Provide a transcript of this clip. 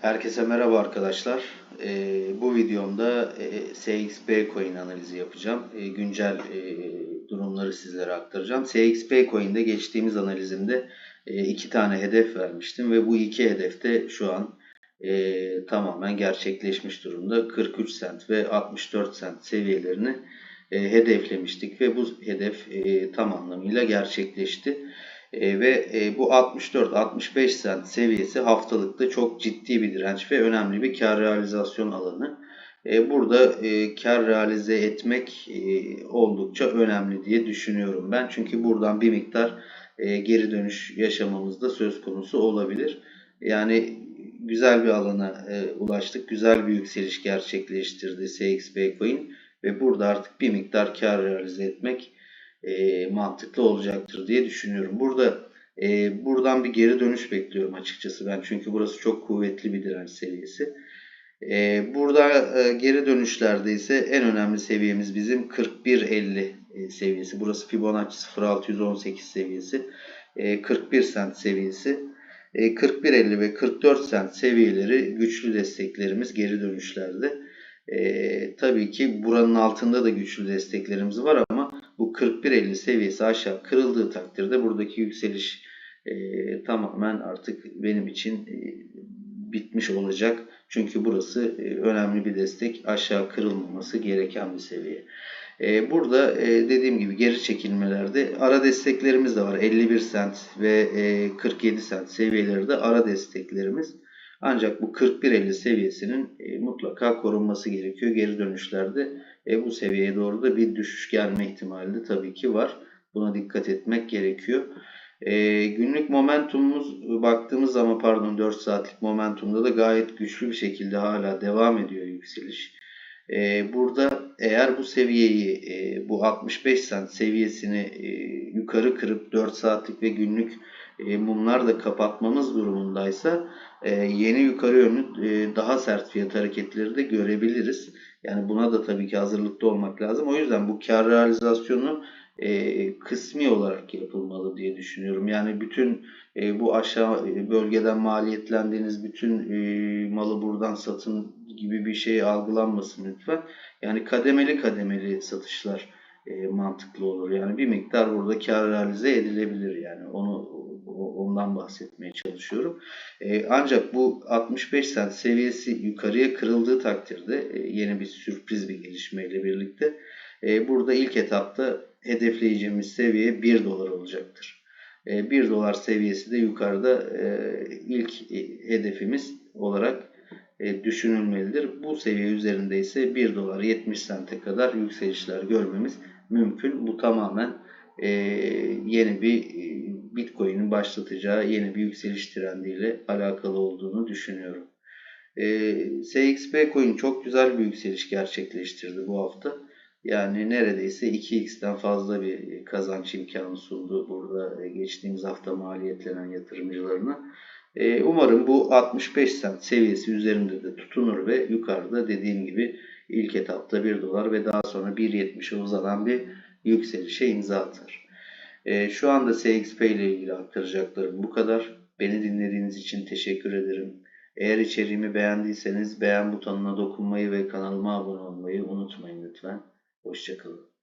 Herkese merhaba arkadaşlar. Ee, bu videomda e, SXP coin analizi yapacağım. E, güncel e, durumları sizlere aktaracağım. SXP coin'de geçtiğimiz analizimde e, iki tane hedef vermiştim ve bu iki hedef de şu an e, tamamen gerçekleşmiş durumda. 43 cent ve 64 cent seviyelerini e, hedeflemiştik ve bu hedef e, tam anlamıyla gerçekleşti. E, ve e, bu 64-65 cent seviyesi haftalıkta çok ciddi bir direnç ve önemli bir kar realizasyon alanı. E, burada e, kar realize etmek e, oldukça önemli diye düşünüyorum ben. Çünkü buradan bir miktar e, geri dönüş yaşamamız da söz konusu olabilir. Yani güzel bir alana e, ulaştık. Güzel bir yükseliş gerçekleştirdi SXP Coin ve burada artık bir miktar kar realize etmek e, mantıklı olacaktır diye düşünüyorum. Burada e, buradan bir geri dönüş bekliyorum açıkçası ben. Çünkü burası çok kuvvetli bir direnç seviyesi. E, burada e, geri dönüşlerde ise en önemli seviyemiz bizim 41.50 e, seviyesi. Burası Fibonacci 0618 seviyesi. E, 41 cent seviyesi. E, 41.50 ve 44 cent seviyeleri güçlü desteklerimiz geri dönüşlerde. E, tabii ki buranın altında da güçlü desteklerimiz var ama bu 41.50 seviyesi aşağı kırıldığı takdirde buradaki yükseliş e, tamamen artık benim için e, bitmiş olacak. Çünkü burası e, önemli bir destek. Aşağı kırılmaması gereken bir seviye. E, burada e, dediğim gibi geri çekilmelerde ara desteklerimiz de var. 51 cent ve e, 47 cent seviyeleri de ara desteklerimiz. Ancak bu 41.50 seviyesinin e, mutlaka korunması gerekiyor. Geri dönüşlerde e, bu seviyeye doğru da bir düşüş gelme ihtimali de tabii ki var. Buna dikkat etmek gerekiyor. E, günlük momentumumuz baktığımız zaman pardon 4 saatlik momentumda da gayet güçlü bir şekilde hala devam ediyor yükseliş. E, burada eğer bu seviyeyi e, bu 65 cent seviyesini e, yukarı kırıp 4 saatlik ve günlük e, mumlar da kapatmamız durumundaysa e, yeni yukarı yönlü e, daha sert fiyat hareketleri de görebiliriz. Yani buna da tabii ki hazırlıklı olmak lazım. O yüzden bu kar realizasyonu e, kısmi olarak yapılmalı diye düşünüyorum. Yani bütün e, bu aşağı e, bölgeden maliyetlendiğiniz bütün e, malı buradan satın gibi bir şey algılanmasın lütfen. Yani kademeli kademeli satışlar e, mantıklı olur. Yani bir miktar burada kar realize edilebilir yani onu ondan bahsetmeye çalışıyorum. E, ancak bu 65 cent seviyesi yukarıya kırıldığı takdirde e, yeni bir sürpriz bir gelişmeyle birlikte e, burada ilk etapta hedefleyeceğimiz seviye 1 dolar olacaktır. E, 1 dolar seviyesi de yukarıda ilk hedefimiz olarak düşünülmelidir. Bu seviye üzerinde ise 1 dolar 70 sente kadar yükselişler görmemiz mümkün. Bu tamamen yeni bir Bitcoin'in başlatacağı yeni bir yükseliş trendiyle alakalı olduğunu düşünüyorum. E, SXP Coin çok güzel bir yükseliş gerçekleştirdi bu hafta. Yani neredeyse 2x'ten fazla bir kazanç imkanı sundu burada geçtiğimiz hafta maliyetlenen yatırımcılarına. E, umarım bu 65 cent seviyesi üzerinde de tutunur ve yukarıda dediğim gibi ilk etapta 1 dolar ve daha sonra 1.70'e uzanan bir yükselişe imza atar. E, şu anda SXP ile ilgili aktaracaklarım bu kadar. Beni dinlediğiniz için teşekkür ederim. Eğer içeriğimi beğendiyseniz beğen butonuna dokunmayı ve kanalıma abone olmayı unutmayın lütfen. Hoşçakalın.